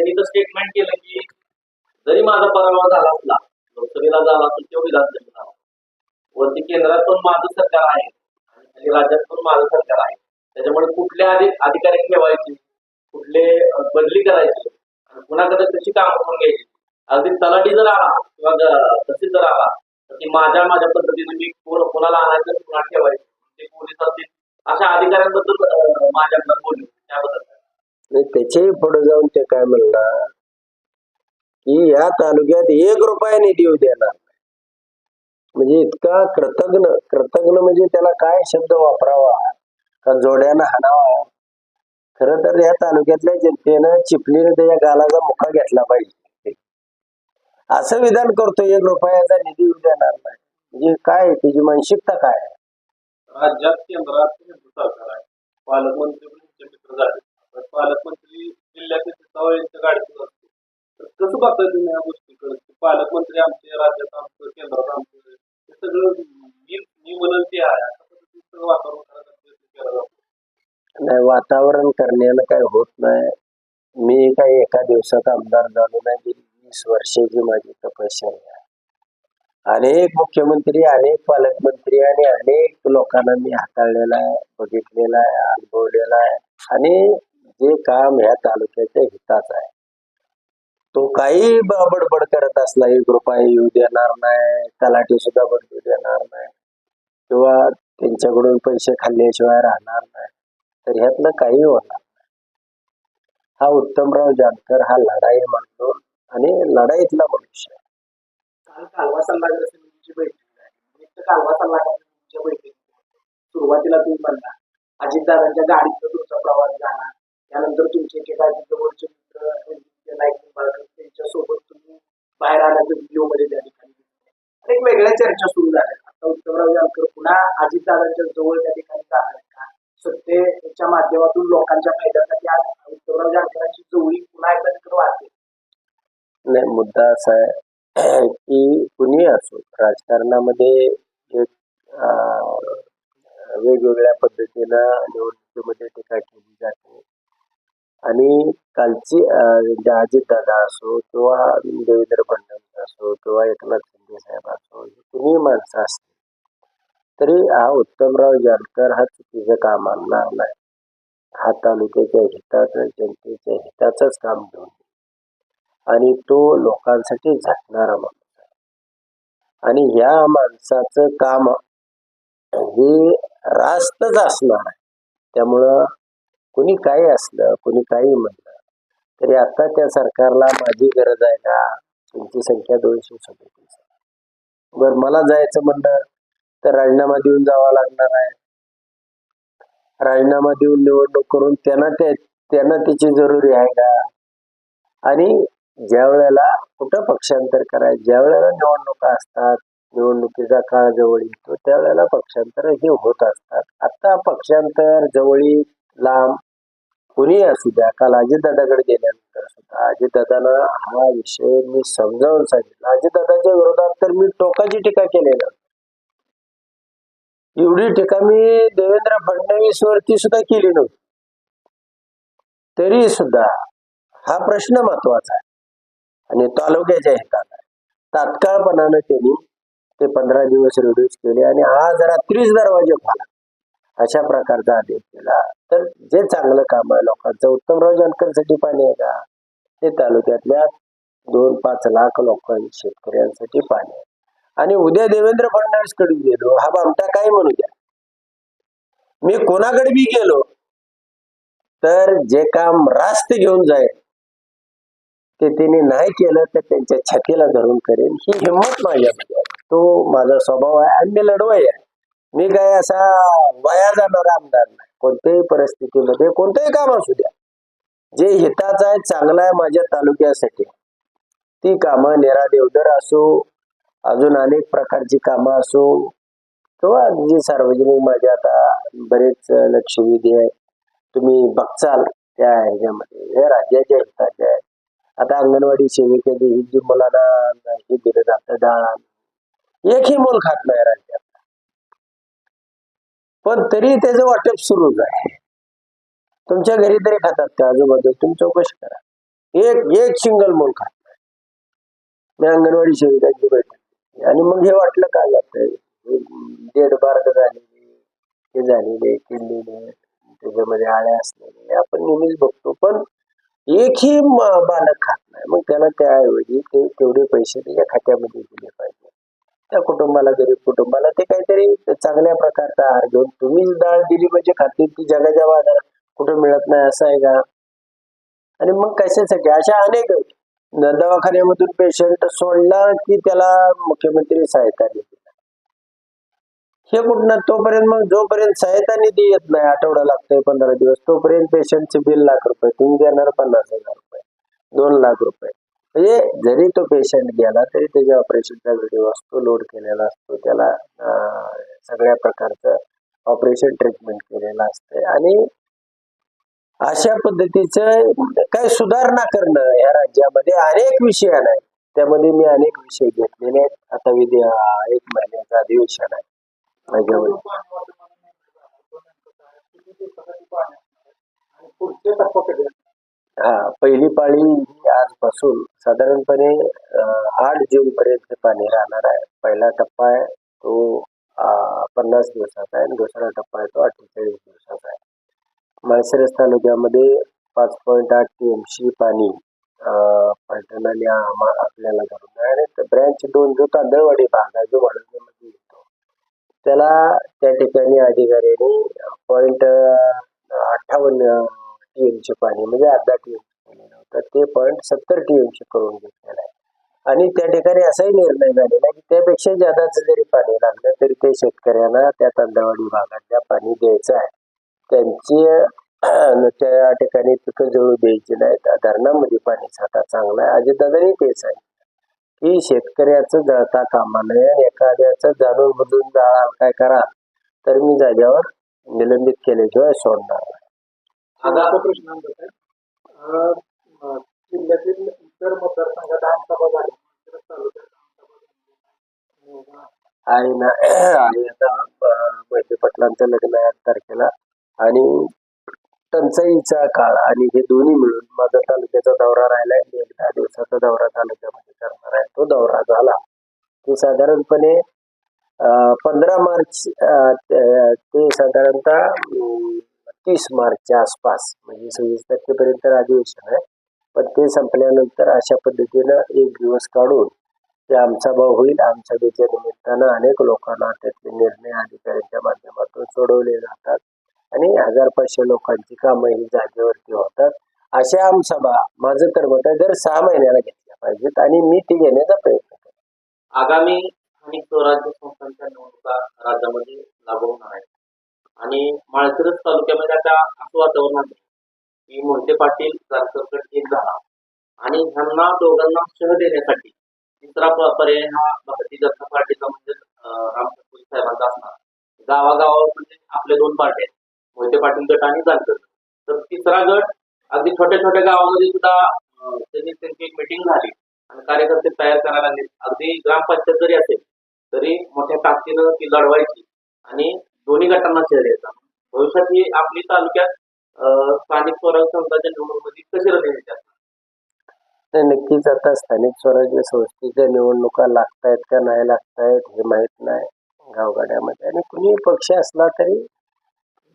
त्यांनी तर स्टेटमेंट केलं की जरी माझा पराभव झाला असला लोकसभेला झाला असेल किंवा विधानसभेला झाला वरती केंद्रात पण माझं सरकार आहे आणि खाली राज्यात पण माझं सरकार आहे. त्याच्यामुळे कुठल्या अधिकारी ठेवायचे कुठले बदली करायची आणि कुणाकडे कशी कामं करून घ्यायची. अगदी तलाठी जर आला किंवा तसे जर आला तर ती माझ्या माझ्या पद्धतीने मी कोण कोणाला आणायचं कुणा ठेवायचं ते पोलीस असतील अशा अधिकाऱ्यांबद्दल माझ्याकडे बोलले त्याबद्दल. आणि त्याच्याही पुढे जाऊन ते काय म्हणणार की या तालुक्यात एक रुपया निधी देणार नाही. म्हणजे इतका कृतज्ञ कृतज्ञ म्हणजे त्याला काय शब्द वापरावा का जोड्यानं हाणावा? खर तर या तालुक्यातल्या जनतेनं चिपलीनं त्याच्या गालाचा मुका घेतला पाहिजे. असं विधान करतो एक रुपयाचा निधी देणार नाही. म्हणजे काय तुझी मानसिकता काय राज्यात केंद्रात पालकमंत्री मित्र झाले. पालकमंत्री जिल्ह्याचे चित्तावळ यांच्या गाडीतून असतो. तर कसं बघताय तुम्ही या गोष्टीकडे? पालकमंत्री आमचे राज्यात आमचं केंद्रात आमचं हे सगळं मी म्हणून ते आहे अशा पद्धतीचं वातावरण करण्याचा प्रयत्न नाही वातावरण करण्याला काय होत नाही. मी काही एका दिवसात आमदार झालो नाही गेली वीस वर्षाची माझी तपश्चर्या आहे. अनेक मुख्यमंत्री अनेक पालकमंत्री आणि अनेक लोकांना मी हाताळलेला आहे बघितलेला आहे अनुभवलेला आहे. आणि जे काम ह्या तालुक्याच्या हिताच आहे. तो काही बडबड करत असला एक रुपये येऊ देणार नाही तलाठी सुद्धा बदलू देणार नाही किंवा त्यांच्याकडून पैसे खाल्ल्याशिवाय राहणार नाही. तर ह्यातलं काही होणार हा उत्तमराव जानकर हा लढाई म्हणतो आणि लढाईतला मनुष्य सुरुवातीला तुम्ही म्हणला अजितदादांच्या गाडीतून तुमचा प्रवास झाला त्यानंतर तुमचे एकेकाचे जवळचे मित्र नाईक निंबाळकर त्यांच्यासोबत तुम्ही बाहेर आल्याचं व्हिडिओमध्ये त्या ठिकाणी अनेक एक वेगळ्या चर्चा सुरू झाल्या. आता उत्तमराव जानकर पुन्हा अजितदादांच्या जवळ त्या ठिकाणी जाणार आहेत का? सत्तेच्या माध्यमातून लोकांच्या फायद्यासाठी आज उत्तमराव जानकरांची जवळी पुन्हा एकदा तिकडे वाढते नाही मुद्दा असा आहे की कुणी असो राजकारणामध्ये एक वेगवेगळ्या पद्धतीनं निवडणुकीमध्ये आणि कालची अजित दादा असो किंवा देवेंद्र फडणवीस असो किंवा एकनाथ शिंदे साहेब असो ही कुणी माणसं असतील तरी हा उत्तमराव जानकर हा चुकीचं काम आणणार नाही. हा तालुक्याच्या हिताचं जनतेच्या हिताचंच काम घेऊन आणि तो लोकांसाठी झटणारा माणूस आहे. आणि ह्या माणसाचं काम हे रास्तच असणार आहे. त्यामुळं कुणी काही असलं कुणी काही म्हणलं तरी आता त्या सरकारला माझी गरज आहे का? तुमची संख्या दोनशे सदतीस बर बरं मला जायचं म्हणलं तर राजीनामा देऊन जावं लागणार आहे. राजीनामा देऊन निवडणूक करून त्यांना ते त्यांना त्याची जरुरी आहे का? आणि ज्या वेळेला कुठं पक्षांतर करायचं ज्या वेळेला निवडणुका असतात निवडणुकीचा काळ जवळ येतो त्यावेळेला पक्षांतर हे होत असतात. आता पक्षांतर जवळी लांब कुणी असू द्या. काल अजितदादाकडे गेल्यानंतर सुद्धा अजितदादांना हा विषय मी समजावून सांगितला. अजितदादाच्या विरोधात तर मी टोकाची टीका केलेली एवढी टीका मी देवेंद्र फडणवीस वरती सुद्धा केली नव्हती. तरी सुद्धा हा प्रश्न महत्त्वाचा आहे. आणि तालुक्याच्या हिताला आहे. तात्काळपणानं त्यांनी ते पंधरा दिवस रिड्यूस केले आणि आज रात्रीच दरवाजे खोला. अशा प्रकारचा आदेश दिला. तर जे चांगलं काम आहे लोकांचं उत्तमराव जानकरसाठी पाणी आहे का? ते तालुक्यातल्या दोन पाच लाख लोकांनी शेतकऱ्यांसाठी पाणी आहे. आणि उद्या देवेंद्र फडणवीसकडे गेलो हा बामटा काय म्हणू द्या? मी कोणाकडे बी गेलो तर जे काम रास्त घेऊन जाईल ते तिने नाही केलं तर त्यांच्या छातीला धरून करेन ही हिंमत माझ्यामध्ये तो माझा स्वभाव आहे आणि मी लढवाय आहे. मी काय असा वाया जाणारा आमदार नाही. कोणत्याही परिस्थितीमध्ये कोणतंही काम असू द्या. जे हिताचं आहे चांगलं आहे माझ्या तालुक्यासाठी. ती कामं नेरा देवदर असो अजून अनेक प्रकारची कामं असो किंवा जी सार्वजनिक माझ्या आता बरेच लक्षवेधी आहे तुम्ही बघचाल त्या ह्याच्यामध्ये. हे राज्याच्या हिताचे आहे आता अंगणवाडी सेविकेची ही जी मुलांना हे दिलं जातं डाळ एकही मूल खात नाही राज्यात. पण तरी त्याचं वाटप सुरूच आहे तुमच्या घरी तरी खातात त्या आजूबाजू तुम्ही चौकशी करा. एक एक सिंगल मूल खात मी अंगणवाडी सेविकांची बैठक आणि मग हे वाटलं काय जातंय? डेड बार्ग झालेली हे झालेले किल्लेले त्याच्यामध्ये आळ्या असलेले आपण नेहमीच बघतो. पण एकही बालक खात नाही. मग त्याला त्याऐवजी ते तेवढे पैसे त्याच्या खात्यामध्ये दिले. त्या कुटुंबाला गरीब कुटुंबाला ते काहीतरी चांगल्या प्रकारचा आहार घेऊन तुम्हीच डाळ दिली म्हणजे खातील ती जगाच्या बाजारात कुठं मिळत नाही असं आहे का? आणि मग कशासाठी? अशा अनेक आहेत. दवाखान्यामधून पेशंट सोडला की त्याला मुख्यमंत्री सहायता निधी हे कुठनं? तोपर्यंत मग जोपर्यंत सहायता निधी येत नाही आठवडा लागतोय पंधरा दिवस तोपर्यंत पेशंटचे बिल लाख रुपये तुम्ही देणार पन्नास हजार रुपये दोन लाख रुपये. म्हणजे जरी तो पेशंट गेला तरी त्याच्या ऑपरेशनचा व्हिडिओ असतो लोड केलेला असतो त्याला सगळ्या प्रकारचं ऑपरेशन ट्रीटमेंट केलेलं असते. आणि अशा पद्धतीचं काय सुधारणा करणं या राज्यामध्ये अनेक विषय आहेत त्यामध्ये मी अनेक विषय घेतलेले आहेत. आता विधी एक महिन्याचं अधिवेशन आहे. माझ्यावर. पुढचे टप्पा कधी हा पहिली पाळी ही आजपासून साधारणपणे आठ जून पर्यंत पाणी राहणार आहे. पहिला टप्पा आहे तो पन्नास दिवसाचा आहे आणि दुसरा टप्पा आहे तो अठ्ठेचाळीस दिवसाचा आहे. माळशिरस तालुक्यामध्ये पाच पॉईंट आठ टी एम सी पाणी अं, आपल्याला धरून आहे आणि ब्रँच दोन जो तांदळवाडी भाग आहे जो वाढवण्यामध्ये येतो. त्याला त्या ठिकाणी अधिकाऱ्यांनी पॉईंट अठ्ठावन्न टीएमचे पाणी म्हणजे अर्धा टीएम पाणी नव्हतं. ते पॉईंट सत्तर टीएमचे करून घेतलेलं आहे. आणि त्या ठिकाणी असाही निर्णय झालेला की त्यापेक्षा जादाचं जरी पाणी लागलं तरी ते शेतकऱ्यांना त्या तांदळवाडी भागातल्या पाणी द्यायचं आहे. त्यांची त्या ठिकाणी पिकं जळू द्यायची नाहीत धरणामध्ये पाणी साठा चांगला आहे. अजितदादांनी तेच आहे की शेतकऱ्याचं जळता कामा नये आणि एखाद्याचं जाणून बुजून जाळा काय करा तर मी जाग्यावर निलंबित केल्याशिवाय सोडणार नाही. आता जिल्ह्यातील इतर मतदारसंघात आमसभा झाली. ना आता मोहिते पाटलांचं लग्न आहे आठ तारखेला. आणि टंचाईचा काळ आणि हे दोन्ही मिळून माझा तालुक्याचा दौरा राहिलाय. मी एक दहा दिवसाचा दौरा तालुक्यामध्ये करणार आहे. तो दौरा झाला. तो साधारणपणे पंधरा मार्च ते साधारणतः तीस मार्चच्या आसपास म्हणजे सव्वीस तारखेपर्यंत अधिवेशन आहे. पण ते संपल्यानंतर अशा पद्धतीनं एक दिवस काढून ते आमचा भाव होईल. आमसभेच्या निमित्तानं अनेक लोकांना त्यातले निर्णय अधिकाऱ्यांच्या माध्यमातून सोडवले जातात आणि हजार पाचशे लोकांची कामं ही जागेवरती होतात. अशा आमसभा माझं तर मत आहे दर सहा महिन्याला घेतल्या पाहिजेत आणि मी ती घेण्याचा प्रयत्न करेन. आगामी स्थानिक स्वराज्य संस्थांच्या निवडणुका राज्यामध्ये लागू आहेत आणि माळशिरस तालुक्यामध्ये आता असं वातावरण आहे. की मोहिते पाटील सरकट एक झाला. आणि ह्यांना दोघांना शह देण्यासाठी तिसरा पर्याय हा भारतीय जनता पार्टीचा म्हणजे अं, राम साहेबांचा असणार. गावागावामध्ये म्हणजे आपले दोन पार्टी आहेत. मोहिते पाटील गट आणि जानकर तर तिसरा गट अगदी छोट्या छोट्या गावामध्ये सुद्धा त्यांनी त्यांची एक मिटिंग झाली आणि कार्यकर्ते तयार करायला लागले. अगदी ग्रामपंचायत जरी असेल तरी मोठ्या ताकदीनं ती लढवायची. आणि दोन्ही गटांना शेअर यायचा भविष्यात ही आपली तालुक्यात स्थानिक स्वराज्य संस्थाच्या निवडणुकीत कशी रणनीती नाही नक्कीच आता स्थानिक स्वराज्य संस्थेच्या निवडणुका लागतायत का नाही लागतायत हे माहीत नाही गावगाड्यामध्ये. आणि कुणी पक्ष असला तरी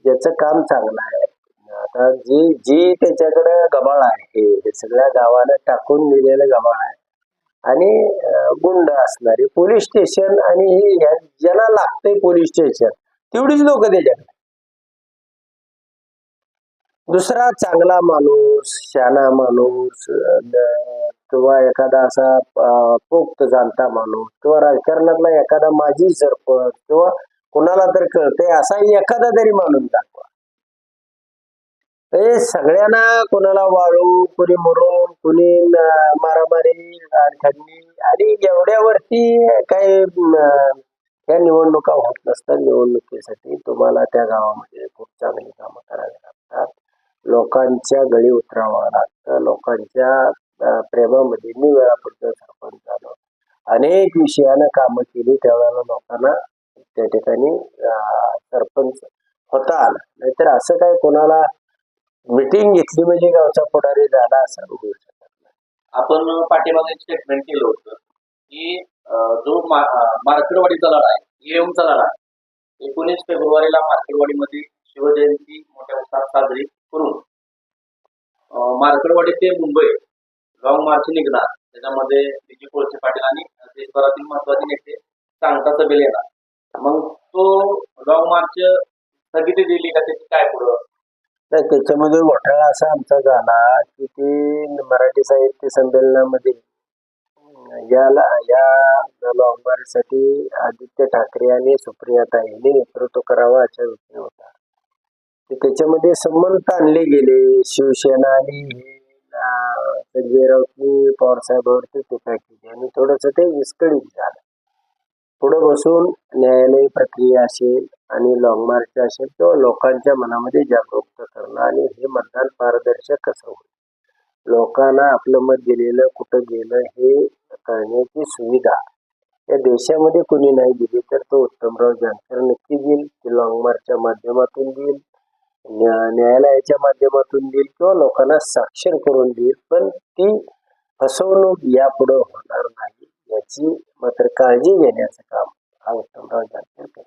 ज्याचं काम चांगलं आहे. आता जे जे त्याच्याकडे गबाळ आहे हे सगळ्या गावाला टाकून दिलेलं गबाळ आहे. आणि गुंड असणारे पोलीस स्टेशन आणि हे ज्याला लागतंय पोलीस स्टेशन तेवढीच लोक त्याच्याकडे दुसरा चांगला माणूस शाना माणूस किंवा एखादा असा पोक्त जाणता माणूस किंवा राजकारणातला एखादा माजी सरपंच किंवा कुणाला तर कळते असा एखादा तरी माणूस दाखवा. हे सगळ्यांना कोणाला वाळू कुणी मरून कुणी मारामारी खंडणी आणि एवढ्यावरती काही ह्या निवडणुका होत नसतात निवडणुकीसाठी तुम्हाला त्या गावामध्ये खूप चांगली कामं करावी लागतात. लोकांच्या गळी उतरावं लागतं. लोकांच्या प्रेमामध्ये मी वेळापुरतं सरपंच झालो. अनेक विषयानं कामं केली. त्यावेळेला लोकांना त्या ठिकाणी सरपंच होता आला. नाहीतर असं काय कोणाला मिटिंग घेतली म्हणजे गावचा पुढारी झाला असं होऊ शकत नाही. आपण पाठीमागे स्टेटमेंट केलं होतं की जो मार्केटवाडीचा लढा आहे ईएमचा लढा आहे एकोणीस फेब्रुवारीला मार्केटवाडीमध्ये शिवजयंती मोठ्या उत्साहात साजरी करून अं, मार्केटवाडी ते मुंबई लॉंग मार्च निघणार. त्याच्यामध्ये विजय कोळसे पाटील आणि देशभरातील महत्त्वाचे नेते सांगता सभेला येणार. मग तो लॉंग मार्च स्थगिती दिली का त्याची काय पुढं? तर त्याच्यामध्ये घोटाळा असा आमचा झाला की ते मराठी साहित्य संमेलनामध्ये याला या लॉंगमार्चसाठी आदित्य ठाकरे आणि सुप्रियाताईंनी नेतृत्व करावं अशा विषय होता. त्याच्यामध्ये संबंध आणले गेले. शिवसेना आणि संजय राऊतनी पवारसाहेबांवरती टीका केली आणि थोडस ते विस्कळीत झालं. पुढे बसून न्यायालयीन प्रक्रिया असेल आणि लॉंग मार्च असेल किंवा लोकांच्या मनामध्ये जागरूकता करणं आणि हे मतदान पारदर्शक कसं होईल? लोकांना आपलं मत दिलेलं कुठं गेलं हे करण्याची सुविधा. या देशामध्ये कोणी नाही दिली तर तो उत्तमराव जानकर नक्की देईल ते लॉंग मार्चच्या माध्यमातून देईल न्या- न्यायालयाच्या माध्यमातून देईल किंवा लोकांना साक्षर करून देईल. पण ती फसवणूक यापुढे होणार नाही याची मात्र काळजी घेण्याचं काम हा उत्तमराव जानकर करतो